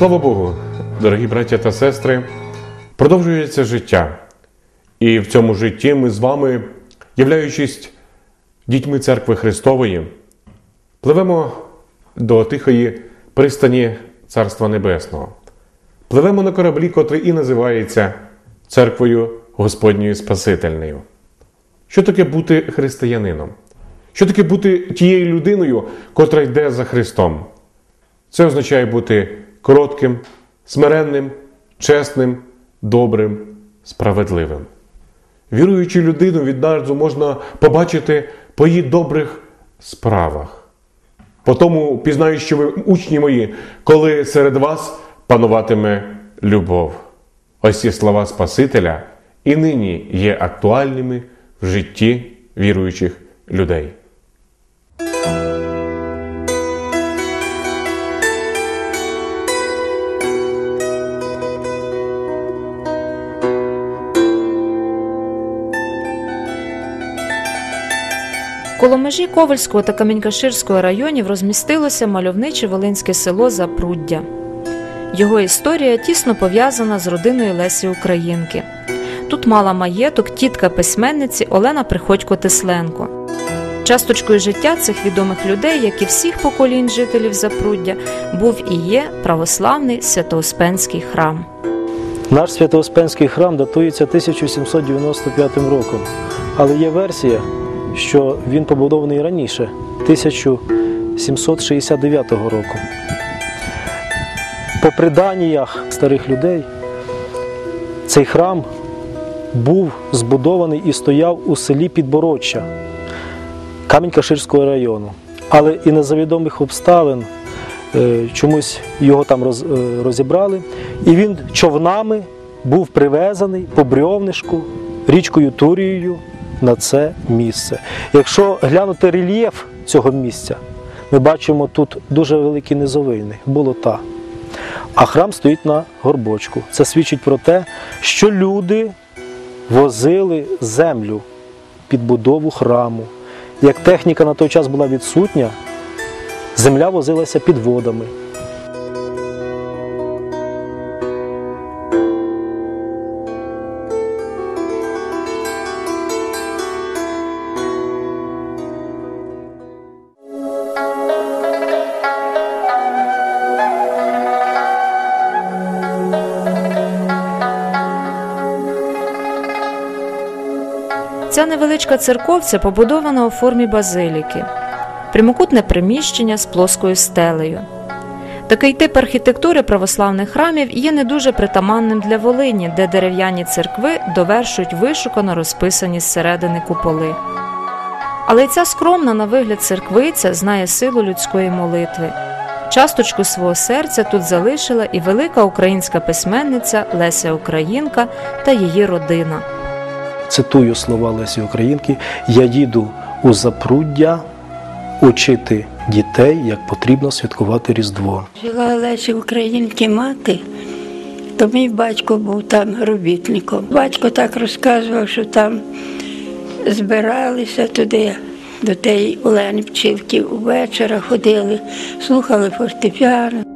Слава Богу, дорогі браття та сестри, продовжується життя. І в цьому житті ми з вами, являючись дітьми церкви Христової, пливемо до тихої пристані Царства Небесного. Пливемо на кораблі, котрий і називається церквою Господньою Спасительною. Що таке бути християнином? Що таке бути тією людиною, котра йде за Христом? Це означає бути коротким, смиренним, чесним, добрим, справедливим. Віруючу людину відразу можна побачити по її добрих справах. По тому пізнаю, що ви учні мої, коли серед вас пануватиме любов. Ось ці слова Спасителя і нині є актуальними в житті віруючих людей. Коло межі Ковальського та Камінькаширського районів розмістилося мальовниче волинське село Запруддя. Його історія тісно пов'язана з родиною Лесі Українки. Тут мала маєток тітка письменниці Олена Приходько Тесленко. Часточкою життя цих відомих людей, як і всіх поколінь жителів Запруддя, був і є православний Святоуспенський храм. Наш Святоуспенський храм датується 1795 роком, але є версія, що він побудований раніше, 1769 року. По преданнях старих людей, цей храм був збудований і стояв у селі Підбородча Камінь-Каширського району. Але і на завідомих обставин е, чомусь його там е, розібрали, і він човнами був привезений по брьовнишку річкою Турією на це місце. Якщо глянути рельєф цього місця, ми бачимо тут дуже великі низовини, болота. А храм стоїть на горбочку. Це свідчить про те, що люди возили землю під будову храму. Як техніка на той час була відсутня, земля возилася під водами. Ця невеличка церковця побудована у формі базиліки, прямокутне приміщення з плоскою стелею. Такий тип архітектури православних храмів є не дуже притаманним для Волині, де дерев'яні церкви довершують вишукано розписані зсередини куполи. Але й ця скромна на вигляд церквиця знає силу людської молитви. Часточку свого серця тут залишила і велика українська письменниця Леся Українка та її родина. Цитую слова Лесі Українки: Я їду у запруддя учити дітей, як потрібно святкувати Різдво. Жила Лесі Українки мати, то мій батько був там робітником. Батько так розказував, що там збиралися туди, до тієї Олени Пчілки, увечора ходили, слухали фортепіано.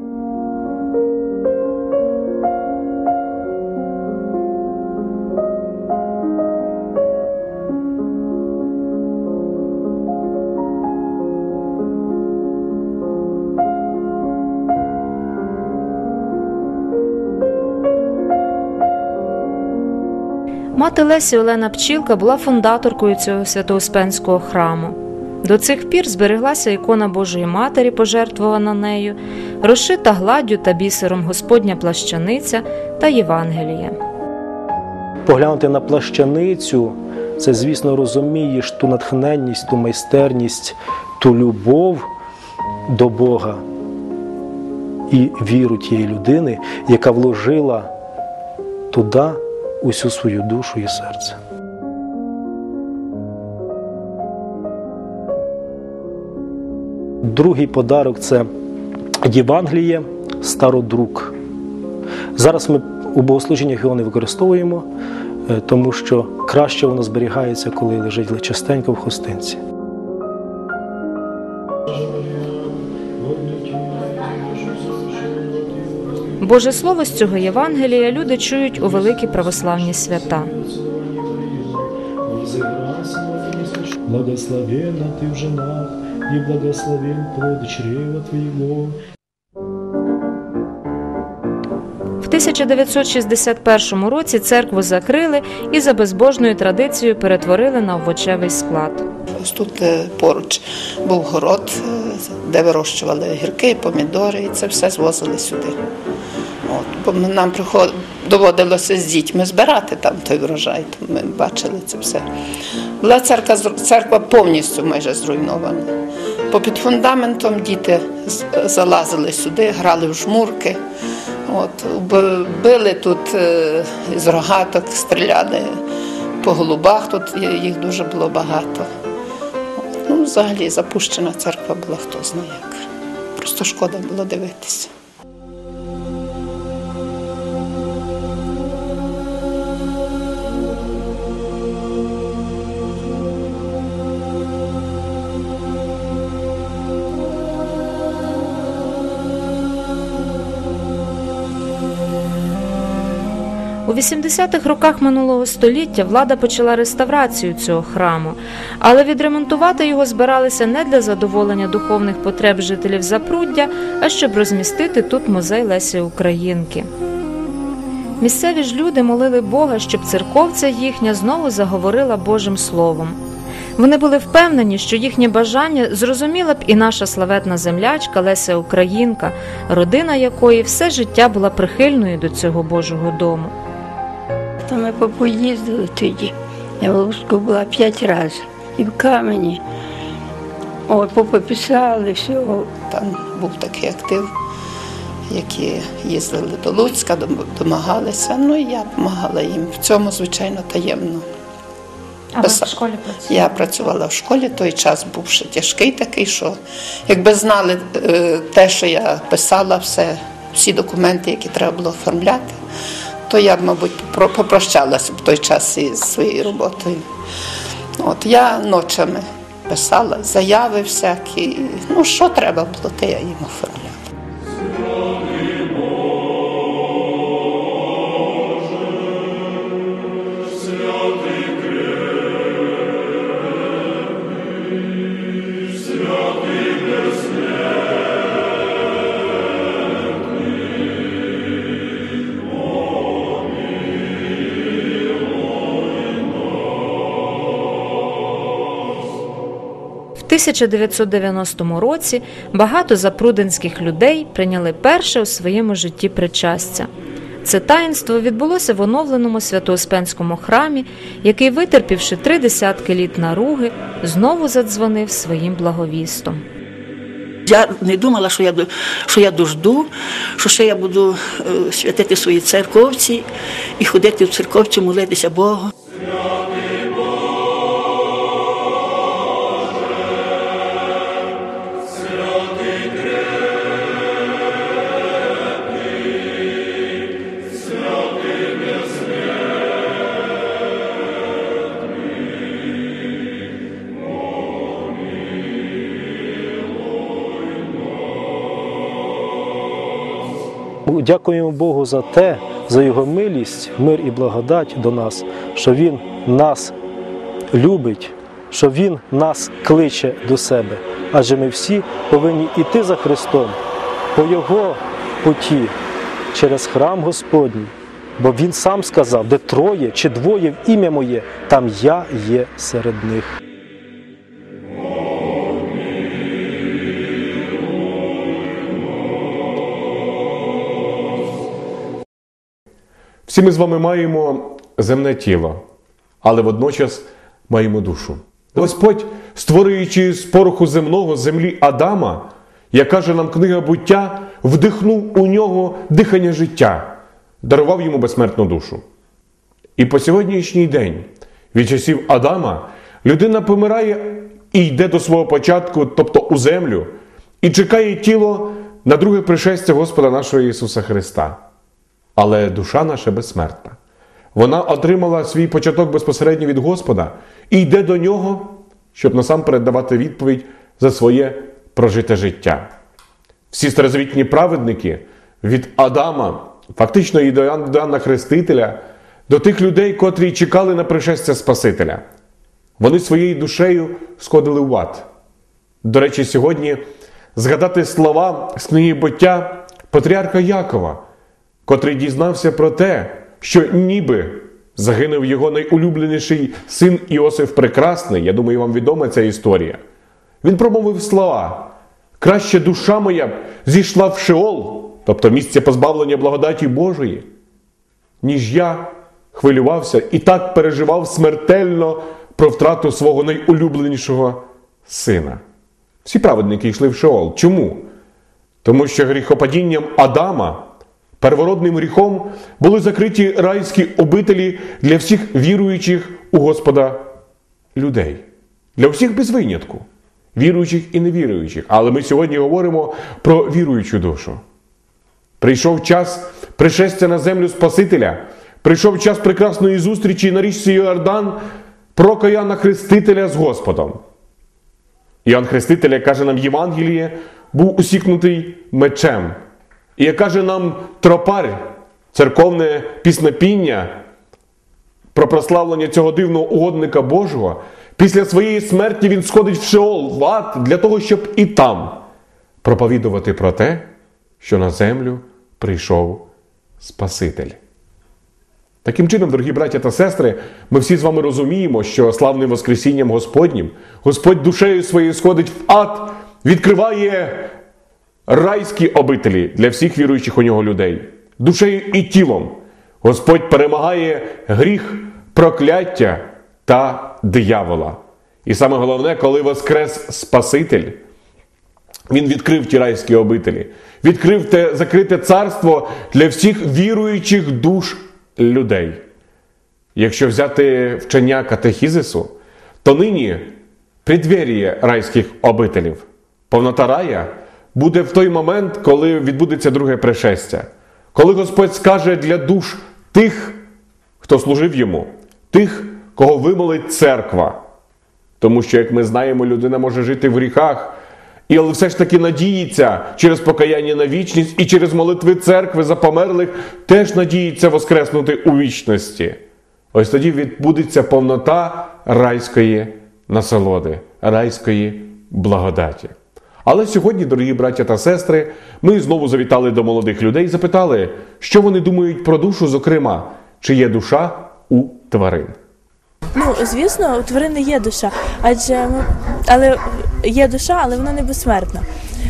Мати Лесі Олена Пчілка була фундаторкою цього святоуспенського храму. До цих пір збереглася ікона Божої Матері, пожертвована нею, розшита гладдю та бісером Господня плащаниця та Євангеліє. Поглянути на плащаницю, це, звісно, розумієш ту натхненність, ту майстерність, ту любов до Бога і віру тієї людини, яка вложила туди усю свою душу і серце. Другий подарок це Євангеліє, стародрук. Зараз ми у богослужіннях його не використовуємо, е, тому що краще воно зберігається, коли лежить частенько в хостинці. Боже Слово з цього Євангелія люди чують у великі православні свята. Благословенна ти в женах, і благословен плод чрева Твоего. В 1961 році церкву закрили і за безбожною традицією перетворили на овочевий склад. Ось тут е, поруч був город, е, де вирощували гірки, помідори, і це все звозили сюди. От, бо нам приход... доводилося з дітьми збирати там той врожай, ми бачили це все. Була церква, церква повністю майже зруйнована. Попід фундаментом діти залазили сюди, грали в жмурки. От, били тут е, з рогаток, стріляли по голубах, тут їх дуже було багато. Ну, взагалі запущена церква була хто знає як. Просто шкода було дивитися. 80-х роках минулого століття влада почала реставрацію цього храму, але відремонтувати його збиралися не для задоволення духовних потреб жителів Запруддя, а щоб розмістити тут музей Лесі Українки. Місцеві ж люди молили Бога, щоб церковця їхня знову заговорила Божим Словом. Вони були впевнені, що їхнє бажання зрозуміла б і наша славетна землячка Леся Українка, родина якої все життя була прихильною до цього Божого дому. То ми тоді. Я в Луцьку була п'ять разів. І в камені. Ой, попописали всього. Там був такий актив, які їздили до Луцька, домагалися. Ну і я допомагала їм. В цьому, звичайно, таємно. А ви в школі Я працювала в школі, той час був ще тяжкий такий, що якби знали е, те, що я писала, все, всі документи, які треба було оформляти, то я мабуть, попрощалася в той час із своєю роботою. От я ночами писала заяви всякі. Ну, що треба було, те я їм оформляла. 1990 році багато запруденських людей прийняли перше у своєму житті причастя. Це таїнство відбулося в оновленому Свято-Успенському храмі, який, витерпівши три десятки літ наруги, знову задзвонив своїм благовістом. Я не думала, що я що я дожду, що ще я буду е, святити свої церковці і ходити в церковці, молитися Богу. Дякуємо Богу за те, за Його милість, мир і благодать до нас, що Він нас любить, що Він нас кличе до себе. Адже ми всі повинні йти за Христом по Його путі через храм Господній. Бо Він сам сказав, де троє чи двоє в ім'я моє, там я є серед них. Всі ми з вами маємо земне тіло, але водночас маємо душу. Господь, створюючи з пороху земного землі Адама, як каже нам книга буття, вдихнув у нього дихання життя, дарував йому безсмертну душу. І по сьогоднішній день, від часів Адама, людина помирає і йде до свого початку, тобто у землю, і чекає тіло на друге пришестя Господа нашого Ісуса Христа. Але душа наша безсмертна. Вона отримала свій початок безпосередньо від Господа і йде до нього, щоб насамперед давати відповідь за своє прожите життя. Всі старозавітні праведники від Адама, фактично і до Іоанна Хрестителя, до тих людей, котрі чекали на пришестя Спасителя. Вони своєю душею сходили в ад. До речі, сьогодні згадати слова з книги буття Патріарха Якова, котрий дізнався про те, що ніби загинув його найулюбленіший син Іосиф Прекрасний. Я думаю, вам відома ця історія. Він промовив слова: краще душа моя зійшла в Шеол, тобто місце позбавлення благодаті Божої, ніж я хвилювався і так переживав смертельно про втрату свого найулюбленішого сина. Всі праведники йшли в Шеол. Чому? Тому що гріхопадінням Адама, первородним гріхом, були закриті райські обителі для всіх віруючих у Господа людей. Для всіх без винятку, віруючих і невіруючих. Але ми сьогодні говоримо про віруючу душу. Прийшов час пришестя на землю Спасителя, прийшов час прекрасної зустрічі на річці Йордан про Каяна Хрестителя з Господом. Іоанн Хреститель, як каже нам Євангеліє, був усікнутий мечем. І як каже нам тропар, церковне піснопіння про прославлення цього дивного угодника Божого, після своєї смерті він сходить в Шеол, в ад, для того, щоб і там проповідувати про те, що на землю прийшов Спаситель. Таким чином, дорогі браття та сестри, ми всі з вами розуміємо, що славним Воскресінням Господнім Господь душею своєю сходить в ад, відкриває райські обителі для всіх віруючих у нього людей, душею і тілом. Господь перемагає гріх, прокляття та диявола. І саме головне, коли воскрес Спаситель, він відкрив ті райські обителі, відкрив те закрите царство для всіх віруючих душ людей. Якщо взяти вчення катехізису, то нині преддверіє райських обителів, повнота рая буде в той момент, коли відбудеться друге пришестя, коли Господь скаже для душ тих, хто служив йому, тих, кого вимолить церква. Тому що, як ми знаємо, людина може жити в гріхах, і але все ж таки надіється через покаяння на вічність і через молитви церкви за померлих теж надіється воскреснути у вічності. Ось тоді відбудеться повнота райської насолоди, райської благодаті. Але сьогодні, дорогі браття та сестри, ми знову завітали до молодих людей і запитали, що вони думають про душу, зокрема, чи є душа у тварин. Ну, звісно, у тварини є душа, адже але є душа, але вона не безсмертна.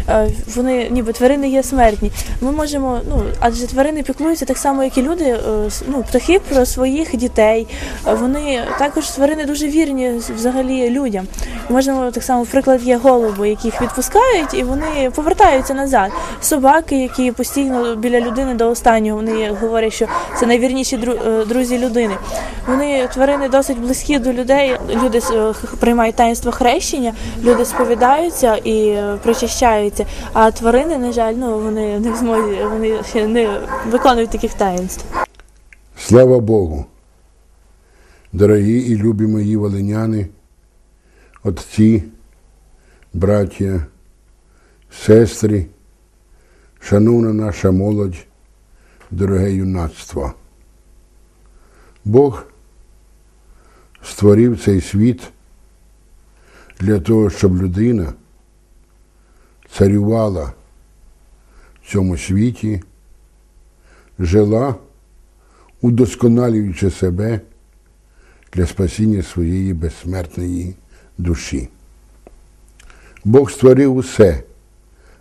Е, Вони ніби тварини є смертні. Ми можемо, ну адже тварини піклуються так само, як і люди, е, ну, птахи про своїх дітей. Е, Вони також тварини дуже вірні взагалі людям. Можемо так само, приклад є голуби, яких відпускають, і вони повертаються назад. Собаки, які постійно біля людини до останнього, вони говорять, що це найвірніші друзі людини. Вони тварини досить близькі до людей. Люди приймають таїнство хрещення, люди сповідаються і е, причащаються. А тварини, на жаль, ну вони не в змозі, вони ще не виконують таких таїнств. Слава Богу! Дорогі і любі мої волиняни, отці, браття, сестри, шановна наша молодь, дороге юнацтво. Бог створив цей світ для того, щоб людина царювала в цьому світі, жила удосконалюючи себе для спасіння своєї безсмертної душі. Бог створив усе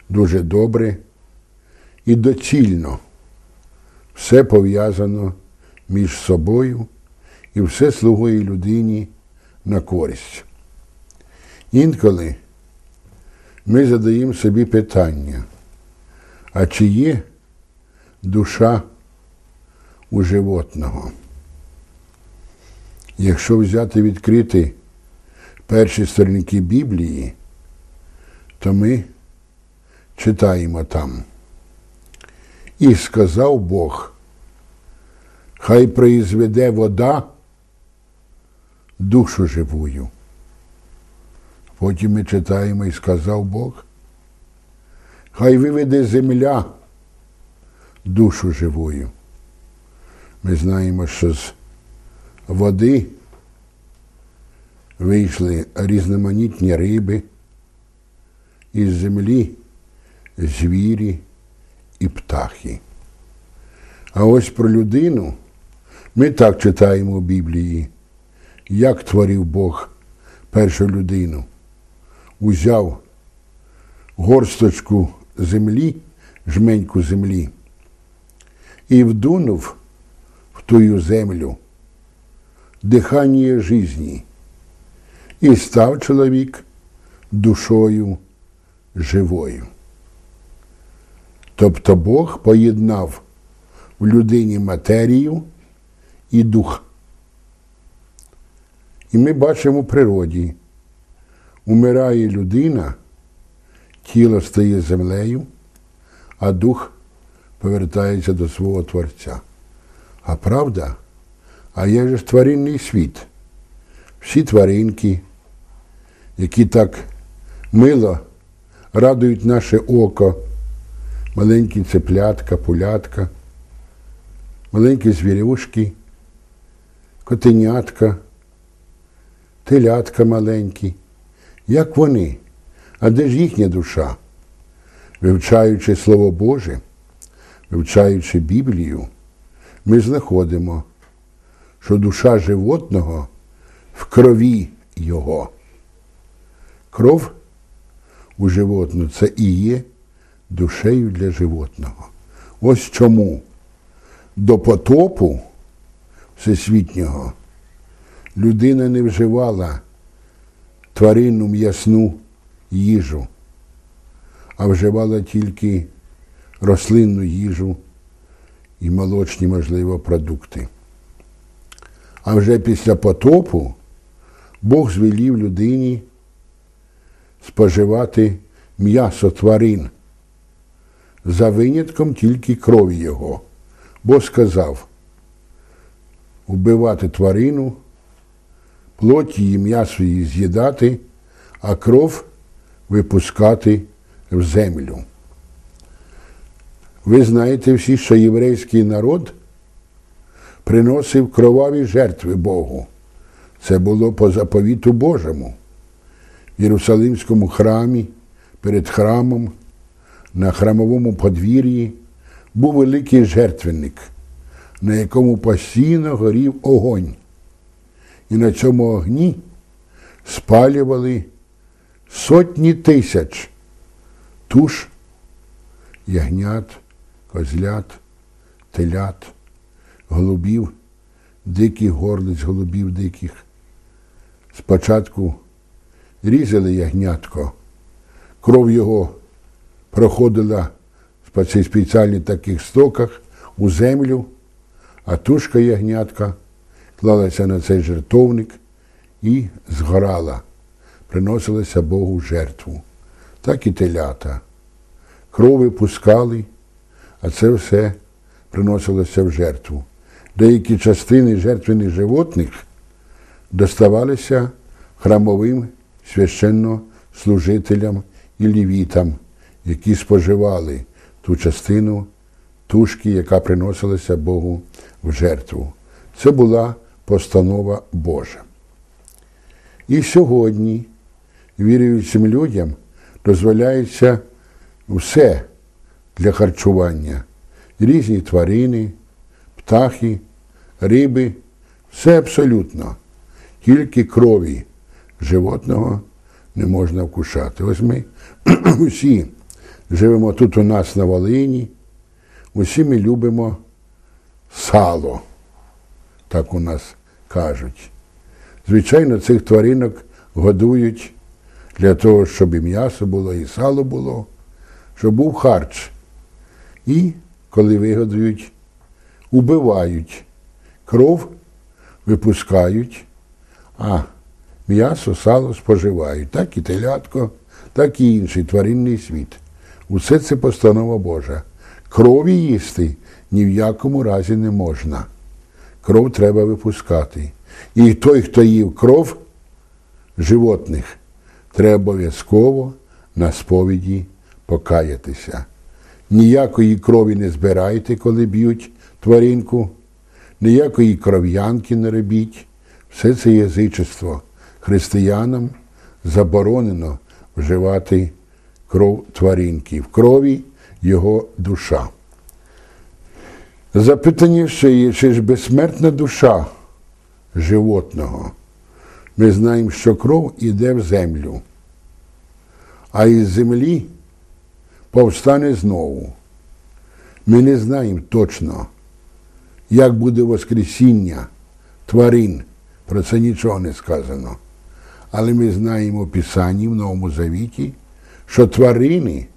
дуже добре і доцільно. Все пов'язано між собою і все слугує людині на користь. Інколи ми задаємо собі питання, а чи є душа у животного? Якщо взяти відкрити перші сторінки Біблії, то ми читаємо там. І сказав Бог, хай произведе вода душу живую. Потім ми читаємо і сказав Бог, хай виведе земля душу живою. Ми знаємо, що з води вийшли різноманітні риби, із землі звірі і птахи. А ось про людину ми так читаємо у Біблії, як творив Бог першу людину. Узяв горсточку землі, жменьку землі, і вдунув в тую землю дихання житті, і став чоловік душою живою. Тобто Бог поєднав в людині матерію і дух. І ми бачимо в природі, умирає людина, тіло стає землею, а дух повертається до свого Творця. А правда, а є ж тваринний світ. Всі тваринки, які так мило радують наше око, маленькі цеплятка, пулятка, маленькі звірюшки, котенятка, телятка маленькі. Як вони? А де ж їхня душа? Вивчаючи Слово Боже, вивчаючи Біблію, ми знаходимо, що душа животного в крові його. Кров у животного це і є душею для животного. Ось чому до потопу всесвітнього людина не вживала тваринну м'ясну їжу, а вживала тільки рослинну їжу і молочні, можливо, продукти. А вже після потопу Бог звелів людині споживати м'ясо тварин за винятком тільки крові його, бо сказав убивати тварину, плоть її м'ясо її з'їдати, а кров випускати в землю. Ви знаєте всі, що єврейський народ приносив кроваві жертви Богу. Це було по заповіту Божому. В Єрусалимському храмі, перед храмом, на храмовому подвір'ї був великий жертвенник, на якому постійно горів огонь. І на цьому огні спалювали сотні тисяч туш, ягнят, козлят, телят, голубів, диких горлиць, голубів диких. Спочатку різали ягнятко, кров його проходила в цих спеціальних таких стоках у землю, а тушка ягнятка клалася на цей жертовник і згорала, приносилася Богу жертву. Так і телята. Крови пускали, а це все приносилося в жертву. Деякі частини жертвених животних доставалися храмовим священнослужителям і лівітам, які споживали ту частину тушки, яка приносилася Богу в жертву. Це була постанова Божа. І сьогодні віруючим людям дозволяється все для харчування. Різні тварини, птахи, риби, все абсолютно. Тільки крові животного не можна вкушати. Ось ми усі живемо тут у нас на Волині, усі ми любимо сало, так у нас кажуть. Звичайно, цих тваринок годують для того, щоб і м'ясо було, і сало було, щоб був харч. І коли вигодують, убивають кров, випускають, а м'ясо, сало споживають. Так і телятко, так і інший тваринний світ. Усе це постанова Божа. Крові їсти ні в якому разі не можна. Кров треба випускати. І той, хто їв кров животних, треба обов'язково на сповіді покаятися. ніякої крові не збирайте, коли б'ють тваринку, ніякої кров'янки не робіть. Все це язичество. Християнам заборонено вживати кров тваринки. В крові його душа. Запитання ще є, чи ж безсмертна душа животного? Ми знаємо, що кров іде в землю, а із землі повстане знову. Ми не знаємо точно, як буде Воскресіння тварин. Про це нічого не сказано. Але ми знаємо в Писанні в Новому Завіті, що тварини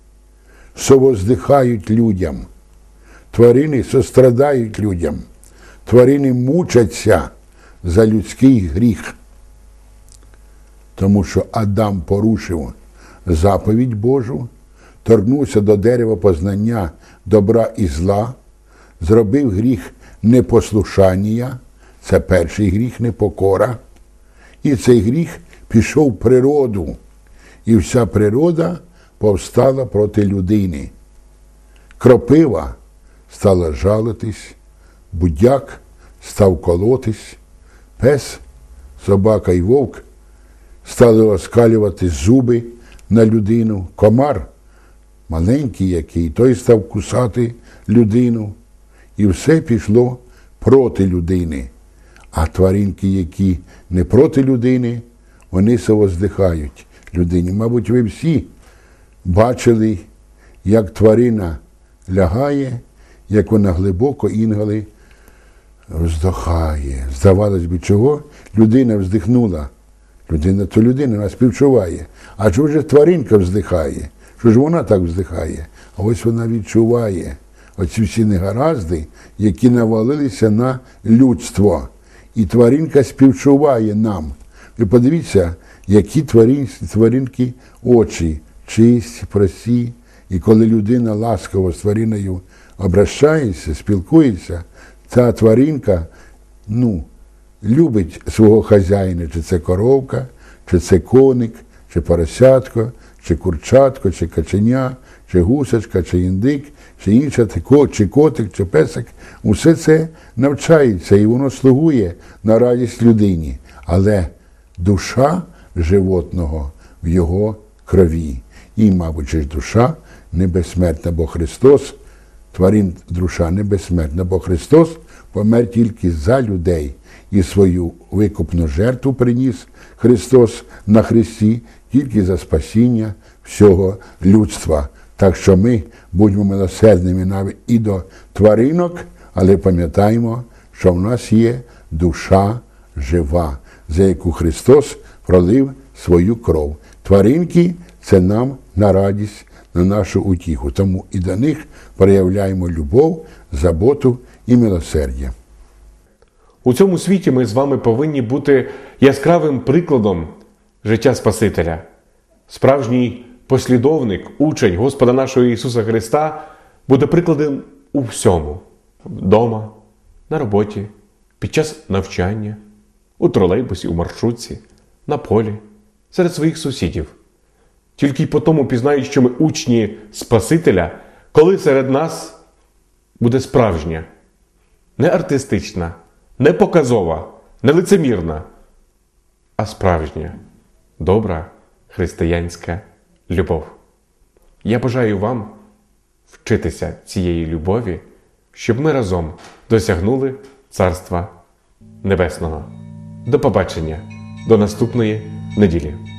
совоздихають людям, тварини сострадають людям, тварини мучаться за людський гріх. Тому що Адам порушив заповідь Божу, торкнувся до дерева познання добра і зла, зробив гріх непослушання, це перший гріх непокора. І цей гріх пішов в природу, і вся природа повстала проти людини. Кропива стала жалитись, будяк став колотись, пес, собака і вовк стали оскалювати зуби на людину, комар, маленький який, той став кусати людину. І все пішло проти людини. А тваринки, які не проти людини, вони совоздихають людині. Мабуть, ви всі бачили, як тварина лягає, як вона глибоко інколи вздохає. Здавалось би, чого? Людина вздихнула. Людина то людина, вона співчуває. А чого ж тваринка вздихає? Що ж вона так вздихає? А ось вона відчуває оці всі негаразди, які навалилися на людство. І тваринка співчуває нам. Ви подивіться, які тварин, тваринки очі, чисті, прості. І коли людина ласково з твариною обращається, спілкується, ця тваринка ну, любить свого хазяїна, чи це коровка, чи це коник, чи поросятко, чи курчатко, чи каченя, чи гусочка, чи індик, чи інша, чи котик, чи песик. Усе це навчається і воно слугує на радість людині. Але душа животного в його крові. І, мабуть, ж душа не безсмертна, бо Христос, тварин душа небезсмертна, бо Христос помер тільки за людей і свою викупну жертву приніс Христос на Христі тільки за спасіння всього людства. Так що ми будьмо милосердними навіть і до тваринок, але пам'ятаємо, що в нас є душа жива, за яку Христос пролив свою кров. Тваринки це нам на радість, на нашу утіху. Тому і до них проявляємо любов, заботу і милосердя. У цьому світі ми з вами повинні бути яскравим прикладом життя Спасителя. Справжній послідовник, учень Господа нашого Ісуса Христа буде прикладом у всьому: вдома, на роботі, під час навчання, у тролейбусі, у маршрутці, на полі, серед своїх сусідів. Тільки й по тому пізнають, що ми учні Спасителя, коли серед нас буде справжня, не артистична, не показова, не лицемірна, а справжня, добра християнська любов. Я бажаю вам вчитися цієї любові, щоб ми разом досягнули Царства Небесного. До побачення, до наступної неділі.